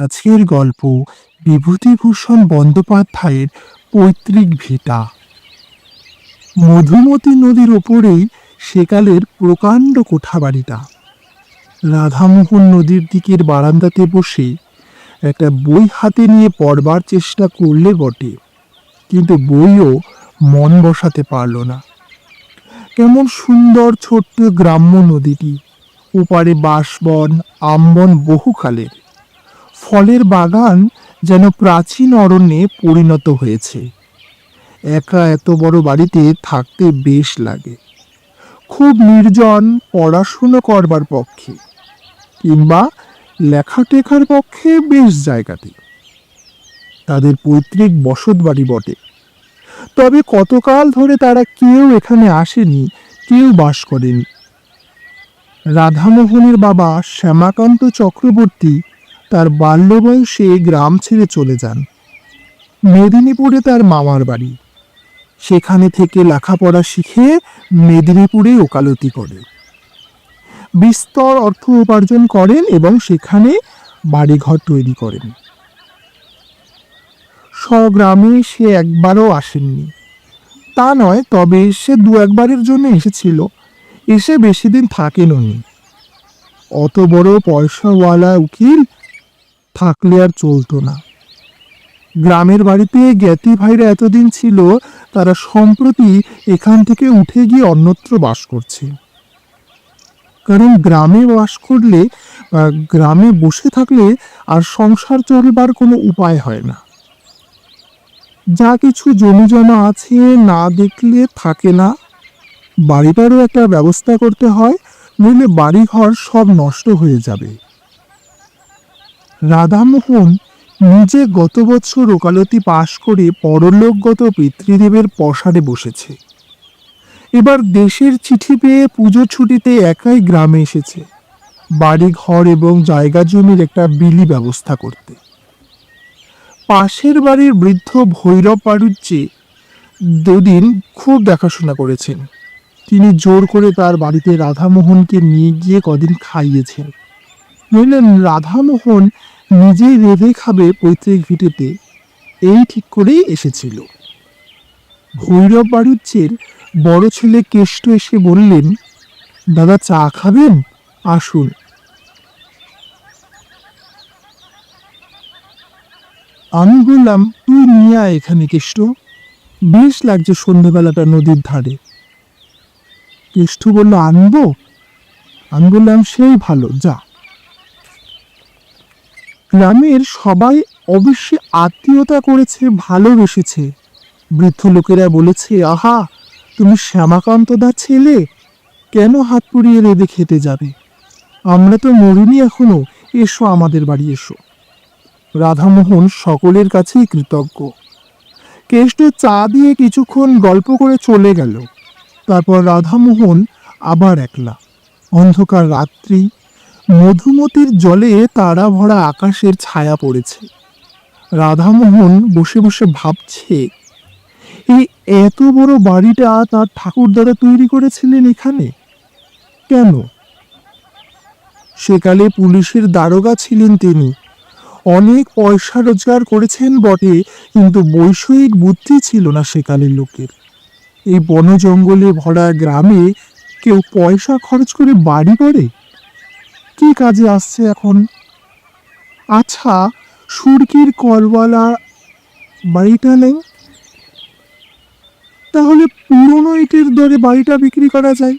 আজকের গল্প বিভূতিভূষণ বন্দ্যোপাধ্যায়ের পৈতৃক ভিটা। মধুমতি নদীর ওপরেই সেকালের প্রকাণ্ড কোঠাবাড়িটা। রাধামোহন নদীর দিকের বারান্দাতে বসে একটা বই হাতে নিয়ে পড়বার চেষ্টা করলে বটে, কিন্তু বইও মন বসাতে পারল না। কেমন সুন্দর ছোট্ট গ্রাম্য নদীটি, ওপারে বাঁশবন, আমবন বহুকালের। ফলের বাগান যেন প্রাচীন অরণ্যে পরিণত হয়েছে। একা এত বড় বাড়িতে থাকতে বেশ লাগে। খুব নির্জন পড়াশুনো করবার পক্ষে, কিংবা লেখাটেখার পক্ষে বেশ জায়গাতে। তাদের পৈতৃক বসত বাড়ি বটে। তবে কতকাল ধরে তারা কেউ এখানে আসেনি, কেউ বাস করেনি। রাধামোহনের বাবা শ্যামাকান্ত চক্রবর্তী তার বাল্য বয়সে গ্রাম ছেড়ে চলে যান। মেদিনীপুরে তার মামার বাড়ি। সেখানে থেকে লেখাপড়া শিখে মেদিনীপুরে ওকালতি করে। বিস্তর অর্থ উপার্জন করেন এবং সেখানে বাড়িঘর তৈরি করেন। স্বগ্রামে সে একবারও আসেননি। তা নয়, তবে সে দু একবারের জন্য এসেছিল। এসে বেশি দিন থাকেনও নি অত বড় পয়সাওয়ালা উকিল থাকলে আর চলতো না। গ্রামের বাড়িতে জ্ঞাতি ভাইরা এতদিন ছিল, তারা সম্প্রতি এখান থেকে উঠে গিয়ে অন্যত্র বাস করছে। কারণ গ্রামে বাস করলে গ্রামে বসে থাকলে আর সংসার চলবার কোনো উপায় হয় না। যা কিছু জমি জমা আছে না দেখলে থাকে না। বাড়িটারও একটা ব্যবস্থা করতে হয়, নইলে বাড়িঘর সব নষ্ট হয়ে যাবে। রাধামোহন নিজে গত বছর ওকালতি পাশ করে পরলোকগত পিতৃদেবের পসারে বসেছে। এবার দেশের চিঠি পেয়ে পুজো ছুটিতে একাই গ্রামে এসেছে। বাড়ি ঘর এবং জায়গা জমির একটা বিলি ব্যবস্থা করতে। পাশের বাড়ির বৃদ্ধ ভৈরব বাড়ুজ্যে দুদিন খুব দেখাশোনা করেছেন। তিনি জোর করে তার বাড়িতে রাধামোহনকে নিয়ে গিয়ে কদিন খাইয়েছেন। নইলেন রাধামোহন নিজেই রেঁধে খাবে পৈতৃক ভিটেতে। এই ঠিক করেই এসেছিল। ভৈরব বাড়ুজ্যের বড় ছেলে কেষ্ট এসে বললেন, দাদা, চা খাবেন? আসুন। আমি বললাম, তুই নিয়ে আয় এখানে কেষ্ট। বেশ লাগছে সন্ধ্যেবেলাটা নদীর ধারে। কেষ্ট বলল, আনব? আমি বললাম, সেই ভালো, যা। গ্রামের সবাই অবশ্যই আত্মীয়তা করেছে, ভালোবেসেছে। বৃদ্ধ লোকেরা বলেছে, আহা, তুমি শ্যামাকান্ত দা ছেলে, কেন হাত পুড়িয়ে রেঁধে খেতে যাবে? আমরা তো মরিনি এখনও, এসো আমাদের বাড়ি এসো। রাধামোহন সকলের কাছেই কৃতজ্ঞ। কেষ্ট চা দিয়ে কিছুক্ষণ গল্প করে চলে গেল। তারপর রাধামোহন আবার একলা। অন্ধকার রাত্রি মধুমতির জলে তারা ভরা আকাশের ছায়া পড়েছে। রাধামোহন বসে বসে ভাবছে এই এত বড় বাড়িটা তার ঠাকুর দ্বারা তৈরি করেছিলেন এখানে? কেন? সেকালে পুলিশের দারোগা ছিলেন তিনি। অনেক পয়সা রোজগার করেছেন বটে, কিন্তু বৈষয়িক বুদ্ধি ছিল না সেকালের লোকের। এই বন জঙ্গলে ভরা গ্রামে কেউ পয়সা খরচ করে বাড়ি করে? কি কাজে আসছে এখন? আচ্ছা সুরকির কলওয়ালা বাড়িটা নেই? তাহলে পুরনো ইটের দরে বাড়িটা বিক্রি করা যায়?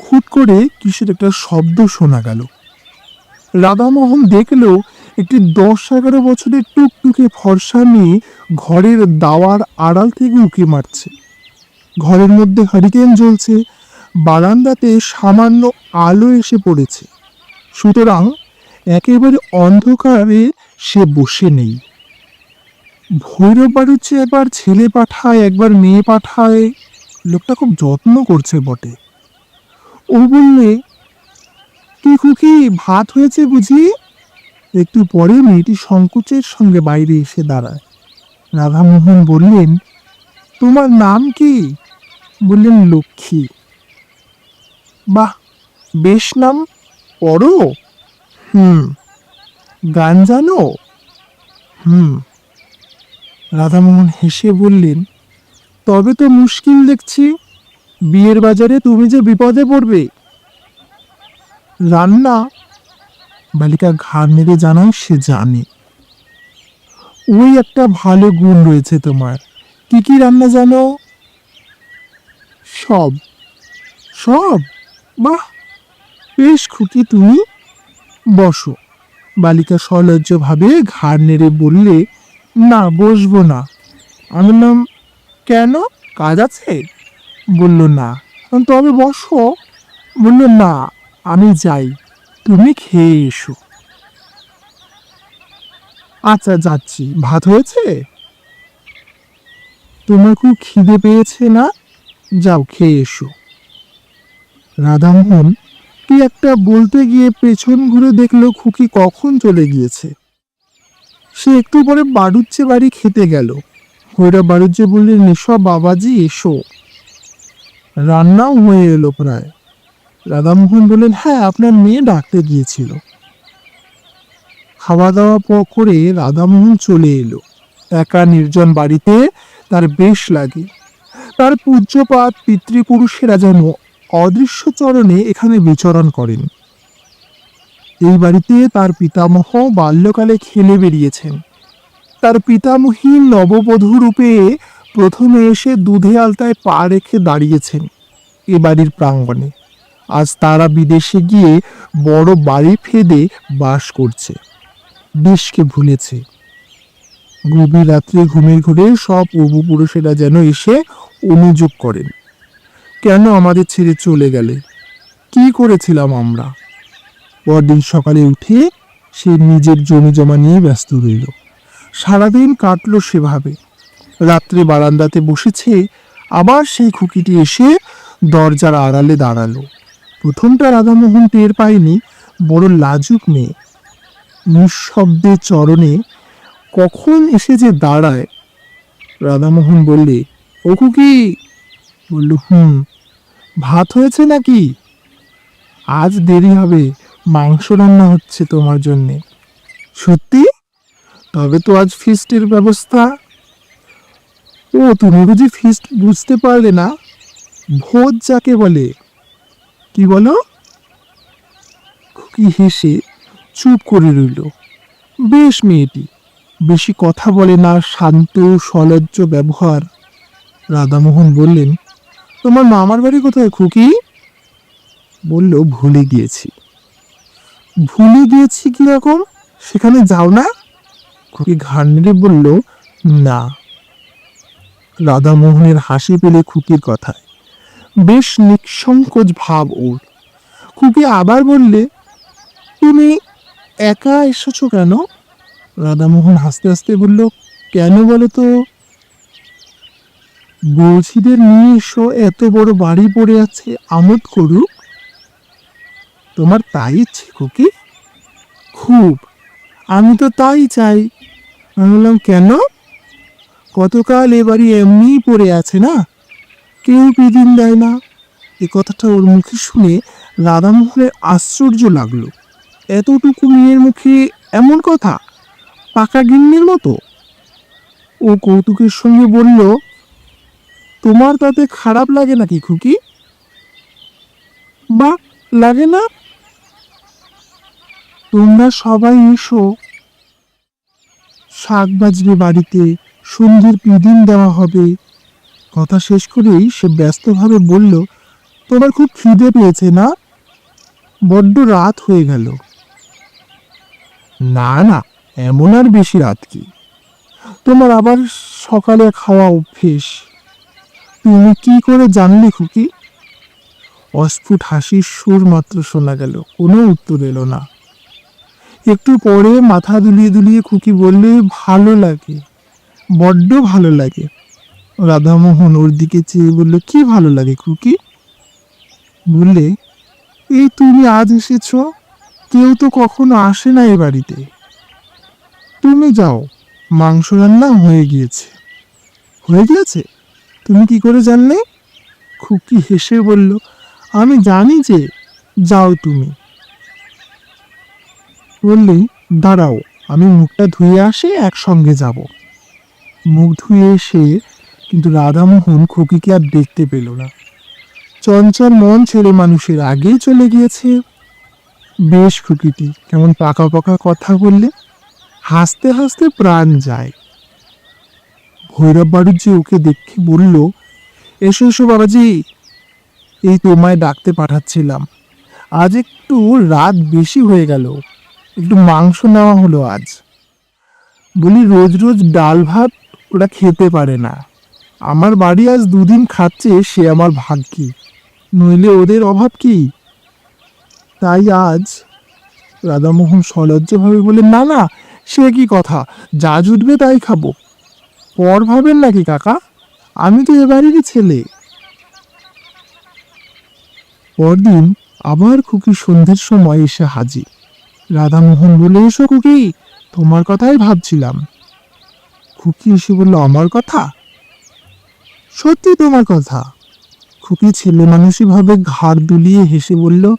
খুট করে কিসের একটা শব্দ শোনা গেল। রাধামোহন দেখল একটি দশ এগারো বছরের টুকটুকে ফর্সা নিয়ে ঘরের দাওয়ার আড়াল থেকে উঁকি মারছে। ঘরের মধ্যে হারিকেন জ্বলছে বারান্দাতে সামান্য আলো এসে পড়েছে। সুতরাং একেবারে অন্ধকারে সে বসে নেই। ভৈরব বাড়ুচ্ছে একবার ছেলে পাঠায়, একবার মেয়ে পাঠায়, লোকটা খুব যত্ন করছে বটে। ও বললে, কি খুকি, ভাত হয়েছে বুঝি? একটু পরে মেয়েটি সংকোচের সঙ্গে বাইরে এসে দাঁড়ায়। রাধামোহন বললেন, তোমার নাম কি? বললেন, লক্ষ্মী। বাহ, বেশ নাম পড়ো। হুম, গান জানো? হুম, রাধামোহন হেসে বললেন, তবে তো মুশকিল দেখছি, বিয়ের বাজারে তুমি যে বিপদে পড়বে। রান্না, বালিকা ঘাড় নেড়ে জানায় সে জানে। ওই একটা ভালো গুণ রয়েছে তোমার। কি কি রান্না জানো? সব সব। বাহ বেশ খুকি তুমি। বসো। বালিকা সলজ্জভাবে ঘাড় নেড়ে বললে, না, বসবো না। আমি বললাম কেন? কাজ আছে? বলল, না। "আমি তবে বসো। বলল, না, আমি যাই। তুমি খেয়ে এসো। আচ্ছা যাচ্ছি। ভাত হয়েছে? তোমার খুব খিদে পেয়েছে না? যাও, খেয়ে এসো। রাধামোহন কি একটা বলতে গিয়ে পেছন ঘুরে দেখল খুকি কখন চলে গিয়েছে। সে একটু পরে বাড়ুচ্ছে বাড়ি খেতে গেল। হইরা বাড়ুজ্জে বললেন, এসো বাবাজি, এসো। রান্নাও হয়ে এলো প্রায়। রাধামোহন বললেন হ্যাঁ আপনার মেয়ে ডাকতে গিয়েছিল। খাওয়া দাওয়া করে রাধামোহন চলে এলো। একা নির্জন বাড়িতে তার বেশ লাগে। তার পূজ্যপাত, পিতৃপুরুষেরা যেন অদৃশ্য চরণে এখানে বিচরণ করেন। এই বাড়িতে তার পিতামহ বাল্যকালে খেলে বেরিয়েছেন তার পিতামহী নববধূ রূপে প্রথমে এসে দুধে আলতায় পা রেখে দাঁড়িয়েছেন এ বাড়ির প্রাঙ্গণে। আজ তারা বিদেশে গিয়ে বড় বাড়ি ফেদে বাস করছে। দেশকে ভুলেছে। গভীর রাত্রে ঘুমের ঘুরে সব পূর্বপুরুষেরা যেন এসে অনুযোগ করেন। কেন আমাদের ছেড়ে চলে গেলে? কি করেছিলাম আমরা? পরদিন সকালে উঠে সে নিজের জমি জমা নিয়ে ব্যস্ত রইল। সারাদিন কাটলো সেভাবে। রাত্রে বারান্দাতে বসেছে, আবার সেই খুকিটি এসে দরজার আড়ালে দাঁড়াল। প্রথমটা রাধামোহন টের পায়নি, বড় লাজুক মেয়ে। নিঃশব্দে চরণে কখন এসে যে দাঁড়ায়? রাধামোহন বললে, ও খুকি বলল, হুম, ভাত হয়েছে নাকি? আজ দেরি হবে, মাংস রান্না হচ্ছে তোমার জন্যে। সত্যি? তবে তো আজ ফিস্টের ব্যবস্থা? ও, তুমি বুঝি ফিস্ট বুঝতে পারলে না? ভোজ যাকে বলে। কি বলো? খুকি হেসে চুপ করে রইল। বেশ মেয়েটি, বেশি কথা বলে না, শান্ত, সলজ্জ ব্যবহার। রাধামোহন বললেন তোমার মামার বাড়ি কোথায় খুকি? বলল, ভুলে গিয়েছি। ভুলে গিয়েছি কীরকম সেখানে যাও না? খুকি ঘাড় নেড়ে বলল, না। রাধামোহনের হাসি পেলে খুকির কথায়। বেশ নিঃসংকোচ ভাব ওর। খুকি আবার বললে, তুমি একা এসেছ কেন? রাধামোহন হাসতে হাসতে বলল, কেন বলো তো? বৌঝিদের নিয়ে এসো, এত বড় বাড়ি পড়ে আছে, আমোদ করুক। তোমার তাই ইচ্ছে, খুকি? খুব। আমি তো তাই চাই। আমি বললাম, কেন? কতকাল এ বাড়ি এমনিই পড়ে আছে না? কেউ বিদিন দেয় না। এ কথাটা ওর মুখে শুনে রাধামোহনের আশ্চর্য লাগল। এতটুকু মেয়ের মুখে এমন কথা? পাকা গিন্নির মতো? ও কৌতুকের সঙ্গে বলল তোমার তাতে খারাপ লাগে নাকি খুকি? বা, লাগে না? তোমরা সবাই এসো। শাক বাজবে বাড়িতে, সন্ধ্যের পিদিন দেওয়া হবে। কথা শেষ করেই সে ব্যস্তভাবে বলল, তোমার খুব খিদে পেয়েছে না? বড্ড রাত হয়ে গেল। না না, এমন আর বেশি রাত কি। তোমার আবার সকালে খাওয়া অভ্যেস। তুমি কি করে জানলে, খুকি? অস্ফুট হাসির সুর মাত্র শোনা গেল, কোনো উত্তর এলো না। একটু পরে মাথা দুলিয়ে দুলিয়ে খুকি বললে, ভালো লাগে, বড্ড ভালো লাগে। রাধামোহন ওর দিকে চেয়ে বলল, কি ভালো লাগে, খুকি? বললে, এই তুমি আজ এসেছ, কেউ তো কখনো আসে না এ বাড়িতে। তুমি যাও, মাংস রান্না হয়ে গিয়েছে। হয়ে গিয়েছে? তুমি কি করে জানলে? খুকি হেসে বলল, আমি জানি যে যাও তুমি। বললেই দাঁড়াও, আমি মুখটা ধুয়ে আসে একসঙ্গে যাব। মুখ ধুয়ে এসে কিন্তু রাধামোহন খুকিকে আর দেখতে পেল না। চঞ্চল মন ছেলে মানুষের আগেই চলে গিয়েছে। বেশ খুকিটি, কেমন পাকা পাকা কথা বললে? হাসতে হাসতে প্রাণ যায়। ভৈরব বাড়ুজ্জি ওকে দেখে বলল, এসো এসো বাবাজি। এই তোমায় ডাকতে পাঠাচ্ছিলাম। আজ একটু রাত বেশি হয়ে গেল। একটু মাংস নেওয়া হলো আজ। বলি, রোজ রোজ ডাল ভাত ওরা খেতে পারে না। আমার বাড়ি আজ দুদিন খাচ্ছে সে আমার ভাগ্যি। নইলে ওদের অভাব কি? তাই আজ রাধামোহন সলজ্জভাবে বলে না না, সে কি কথা? যা জুটবে তাই খাব। পর ভাবেন নাকি, কাকা? আমি তো এবারেরই ছেলে। পরদিন আবার খুকি সন্ধ্যের সময় এসে হাজির। রাধামোহন বলে এসো খুকি, তোমার কথাই ভাবছিলাম। খুকি এসে বলল, আমার কথা? সত্যি তোমার কথা। খুকি ছেলে মানুষই ভাবে ঘাড় দুলিয়ে হেসে বলল,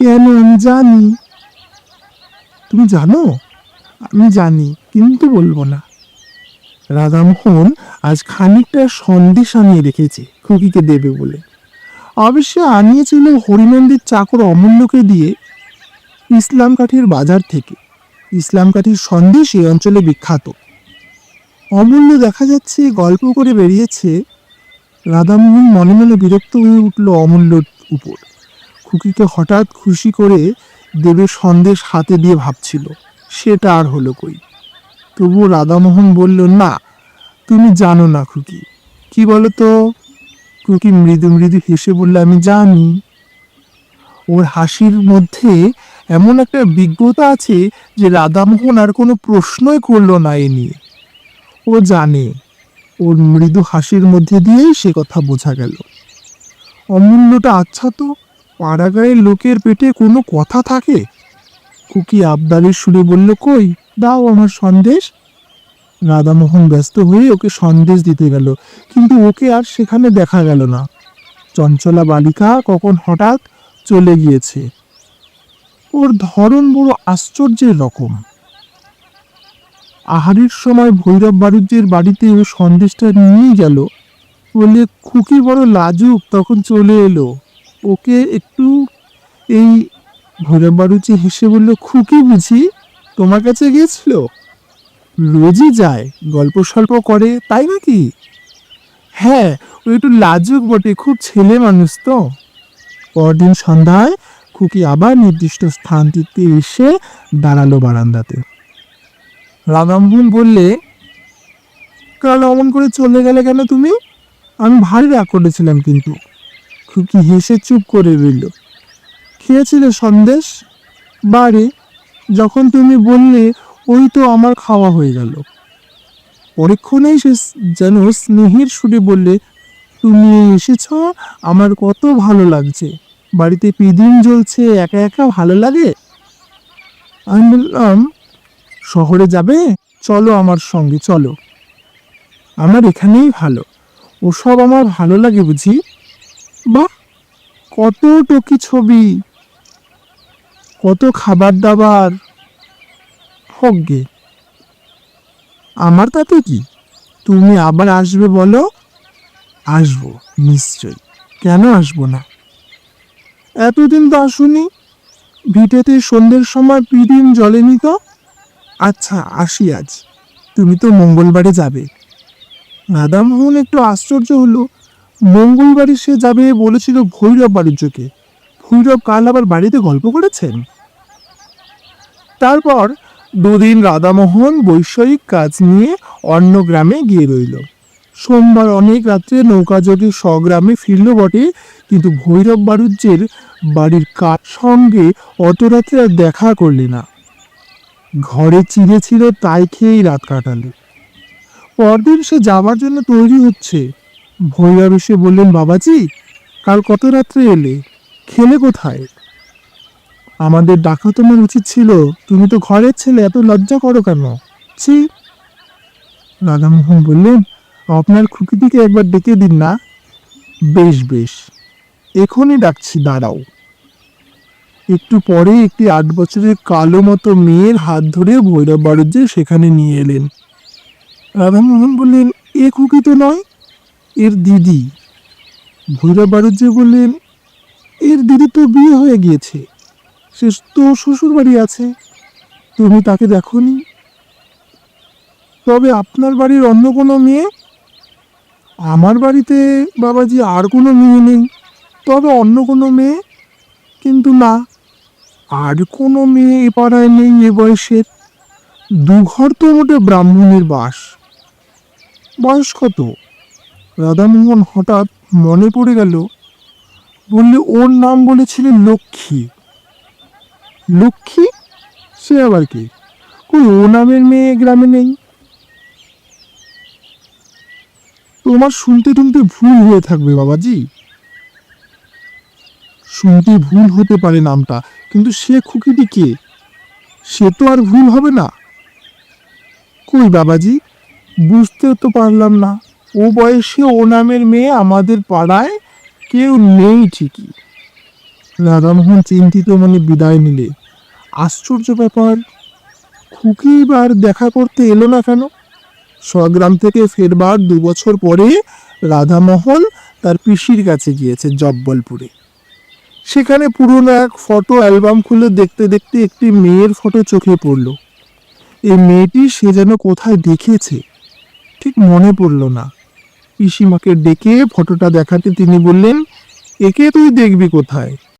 কেন আমি জানি? তুমি জানো? আমি জানি, কিন্তু বলব না। রাধামোহন আজ খানিকটা সন্দেশ আনিয়ে রেখেছে খুকিকে দেবে বলে। অবশ্য আনিয়েছিল হরিনন্দির চাকর অমূল্যকে দিয়ে ইসলাম কাঠির বাজার থেকে। ইসলাম কাঠির সন্দেশ এই অঞ্চলে বিখ্যাত। অমূল্য দেখা যাচ্ছে গল্প করে বেরিয়েছে। রাধামোহন মনে মনে বিরক্ত হয়ে উঠল অমূল্যর উপর। খুকিকে হঠাৎ খুশি করে দেবের সন্দেশ হাতে দিয়ে ভাবছিল, সেটা আর হলো কই? তবুও রাধামোহন বলল, না, তুমি জানো না খুকি। কি বলো তো খুকি মৃদু মৃদু হেসে বলল, আমি জানি। ওর হাসির মধ্যে এমন একটা বিজ্ঞতা আছে যে রাধামোহন আর কোনো প্রশ্নই করল না এ নিয়ে। ও জানে, ওর মৃদু হাসির মধ্যে দিয়েই সে কথা বোঝা গেল। অমূল্যটা আচ্ছা তো, পাড়াগাঁয়ের লোকের পেটে কোনো কথা থাকে? খুকি আবদারের সুরে বলল, কই দাও আমার সন্দেশ। রাধামোহন ব্যস্ত হয়ে ওকে সন্দেশ দিতে গেল, কিন্তু ওকে আর সেখানে দেখা গেল না। চঞ্চলা বালিকা কখন হঠাৎ চলে গিয়েছে? ওর ধরন বড় আশ্চর্যের রকম। আহারের সময় ভৈরব বাড়ুজ্যের বাড়িতে ও সন্দেশটা নিয়ে গেল। বলে খুকি বড় লাজুক, তখন চলে এলো। ওকে একটু এই ভৈরব বাড়ুজ্যে হেসে বলল, খুকি বুঝি? তোমার কাছে গিয়েছিল? রোজই যায়, গল্প সল্প করে, তাই নাকি? হ্যাঁ ও একটু লাজুক বটে, খুব ছেলে মানুষ তো। পরদিন সন্ধ্যায় খুকি আবার নির্দিষ্ট স্থানটিতে এসে দাঁড়াল বারান্দাতে। রাধামোহন বললে, কাল অমন করে চলে গেলে কেন তুমি? আমি ভারী রাগ করেছিলাম কিন্তু। খুকি হেসে চুপ করে রইল। খেয়েছিলে সন্দেশ? বারে যখন তুমি বললে, ওই তো আমার খাওয়া হয়ে গেল। পরীক্ষণেই সে যেন স্নেহের সুরে বললে, তুমি এসেছ, আমার কত ভালো লাগছে। বাড়িতে পিদিন জ্বলছে, একা একা ভালো লাগে? আমি বললাম, শহরে যাবে? চলো আমার সঙ্গে, চলো। আমার এখানেই ভালো। ওসব আমার ভালো লাগে বুঝি? বাহ! কত টকি ছবি! কত খাবার দাবার। হকগে আমার তাতে কি? তুমি আবার আসবে বলো? আসব নিশ্চয় কেন আসব না? এতদিন তো আসুনি। ভিটেতে সন্ধ্যের সময় পিদিন জলেনি তো আচ্ছা আসি আজ। তুমি তো মঙ্গলবারে যাবে। রাধামোহন একটু আশ্চর্য হলো। মঙ্গলবারে সে যাবে বলেছিল ভৈরব বাণিজ্যকে। ভৈরব কাল আবার বাড়িতে গল্প করেছেন? তারপর দুদিন রাধামোহন বৈষয়িক কাজ নিয়ে অন্য গ্রামে গিয়ে রইল। সোমবার অনেক রাত্রে নৌকা নৌকাযোগে স্বগ্রামে ফিরল বটে, কিন্তু ভৈরব বাণিজ্যের বাড়ির কার সঙ্গে অত রাত্রে আর দেখা করলে না। ঘরে চিড়ে ছিল তাই খেয়েই রাত কাটালে। পরদিন সে যাবার জন্য তৈরি হচ্ছে। ভৈরব এসে বললেন, বাবাজি, কাল কত রাত্রে এলে? খেলে কোথায়? আমাদের ডাকা তোমার উচিত ছিল। তুমি তো ঘরের ছেলে, এত লজ্জা করো কেন? ছি। রাধামোহন বললেন, আপনার খুকিটিকে একবার ডেকে দিন না। বেশ বেশ। এখনই ডাকছি, দাঁড়াও। একটু পরে একটি আট বছরের কালো মতো মেয়ের হাত ধরে ভৈরব বাড়ুজ্যে সেখানে নিয়ে এলেন। রাধামোহন বললেন, এ খুকি তো নয়, এর দিদি। ভৈরব বাড়ুজ্যে বললেন এর দিদি তো বিয়ে হয়ে গিয়েছে। সে তো শ্বশুর বাড়ি আছে। তুমি তাকে দেখনি? তবে আপনার বাড়ির অন্য কোনো মেয়ে? আমার বাড়িতে বাবাজি আর কোনো মেয়ে নেই। তবে অন্য কোনো মেয়ে? কিন্তু না, আর কোনো মেয়ে এ পাড়ায় নেই এ বয়সের দুঘর তো মোটে ব্রাহ্মণের বাস। বয়স কত? রাধামোহন হঠাৎ মনে পড়ে গেল বললে ওর নাম বলেছিলেন লক্ষ্মী। লক্ষ্মী? সে আবার কি? কই, ও নামের মেয়ে গ্রামে নেই। তোমার শুনতে টুনতে ভুল হয়ে থাকবে বাবাজি। শুনতে ভুল হতে পারে নামটা, কিন্তু সে খুকিটি কে? সে তো আর ভুল হবে না। কই বাবাজি বুঝতে তো পারলাম না। ও বয়সে ও নামের মেয়ে আমাদের পাড়ায় কেউ নেই ঠিকই। রাধামোহন চিন্তিত মনে বিদায় নিলে। আশ্চর্য ব্যাপার, খুকি বার দেখা করতে এলো না কেন? স্বগ্রাম থেকে ফেরবার দু বছর পরে রাধামোহন তার পিসির কাছে গিয়েছে জব্বলপুরে। সেখানে পুরনো এক ফটো অ্যালবাম খুলে দেখতে দেখতে একটি মেয়ের ফটো চোখে পড়ল। এই মেয়েটি সে যেন কোথায় দেখেছে ঠিক মনে পড়ল না। পিসিমাকে ডেকে ফটোটা দেখাতে তিনি বললেন একে তুই দেখবি কোথায়?